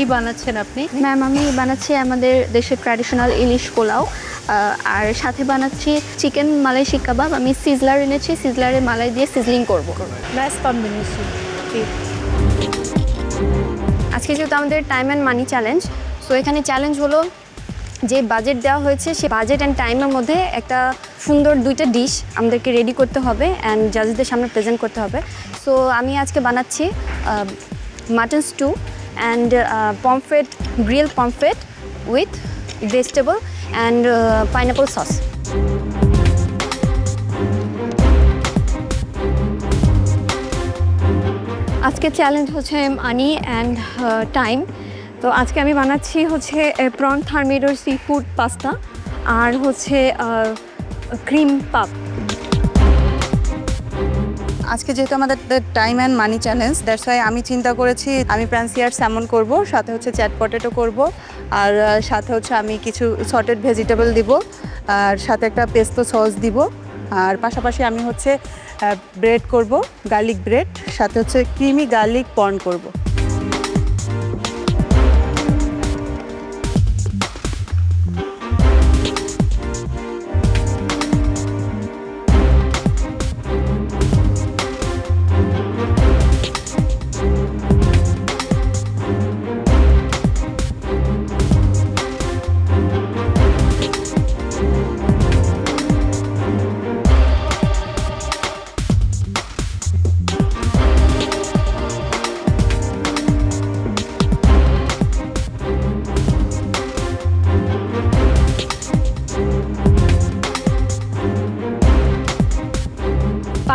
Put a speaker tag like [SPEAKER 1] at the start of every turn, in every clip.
[SPEAKER 1] কি বানাচ্ছেন আপনি?
[SPEAKER 2] ম্যাম আমি বানাচ্ছি আমাদের দেশের ট্র্যাডিশনাল ইলিশ পোলাও আর সাথে বানাচ্ছি চিকেন মালাই শিক কাবাব আমি সিজলার এনেছি সিজলারে মালাই দিয়ে সিজলিং করব।
[SPEAKER 1] ব্যাস কম্বিনেশন
[SPEAKER 2] আজকে যেহেতু আমাদের time and money challenge so এখানে চ্যালেঞ্জ হলো যে বাজেট দেওয়া হয়েছে সে বাজেট অ্যান্ড টাইমের মধ্যে একটা সুন্দর দুইটা ডিশ আমাদেরকে রেডি করতে হবে অ্যান্ড জাজদের সামনে প্রেজেন্ট করতে হবে। সো আমি আজকে বানাচ্ছি mutton stew and pomfret grill pomfret with vegetable and pineapple sauce আজকে চ্যালেঞ্জ হচ্ছে মানি অ্যান্ড টাইম তো আজকে আমি বানাচ্ছি হচ্ছে prawn thermidor sea food pasta আর হচ্ছে ক্রিম পাপ
[SPEAKER 3] আজকে যেহেতু আমাদের time and money challenge that's why আমি চিন্তা করেছি, আমি প্রান্সিয়ার স্যামন করব, সাথে হচ্ছে চ্যাট পটেটো করব, আর সাথে হচ্ছে আমি কিছু সটেড ভেজিটেবল দিব, আর সাথে একটা পেস্তো সস দিব, আর পাশাপাশি আমি হচ্ছে ব্রেড করব গার্লিক ব্রেড সাথে হচ্ছে ক্রিমি গার্লিক পর্ন করব।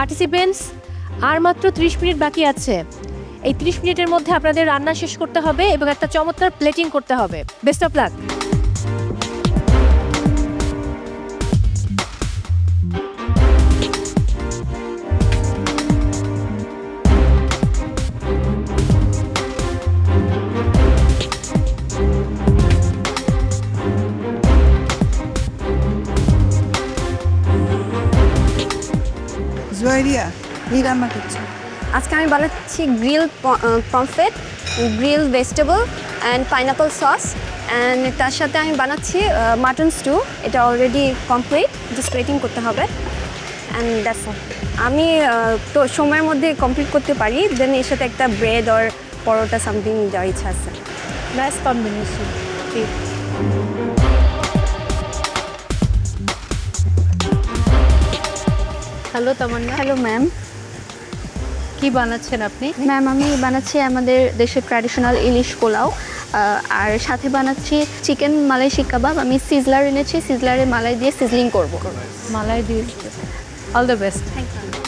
[SPEAKER 1] পার্টিসিপেন্টস, আর মাত্র 30 মিনিট বাকি আছে। এই 30 মিনিটের মধ্যে আপনাদের রান্না শেষ করতে হবে এবং একটা চমৎকার প্লেটিং করতে হবে। বেস্ট অফ লাক
[SPEAKER 3] জুয়ারিয়া এই রান্না করছি?
[SPEAKER 2] আজকে আমি বানাচ্ছি grill pomfret grill vegetable and pineapple sauce and তার সাথে আমি বানাচ্ছি মাটন স্টু এটা অলরেডি কমপ্লিট জাস্ট ওয়েটিং করতে হবে অ্যান্ড দ্যাটস অল আমি তো সময়ের মধ্যে কমপ্লিট করতে পারি দেন এর সাথে একটা ব্রেড অর পরোটা সামথিং দেওয়ার ইচ্ছা আছে।
[SPEAKER 1] Nice combination hello Tamanna.
[SPEAKER 2] Hello ma'am
[SPEAKER 1] কি বানাচ্ছেন আপনি?
[SPEAKER 2] ম্যাম আমি বানাচ্ছি আমাদের দেশের ট্র্যাডিশনাল ইলিশ পোলাও আর সাথে বানাচ্ছি চিকেন মালাই শিক কাবাব আমি সিজলার এনেছি সিজলারে মালাই দিয়ে সিজলিং করব।
[SPEAKER 1] মালাই দিয়ে। All the best
[SPEAKER 2] thank you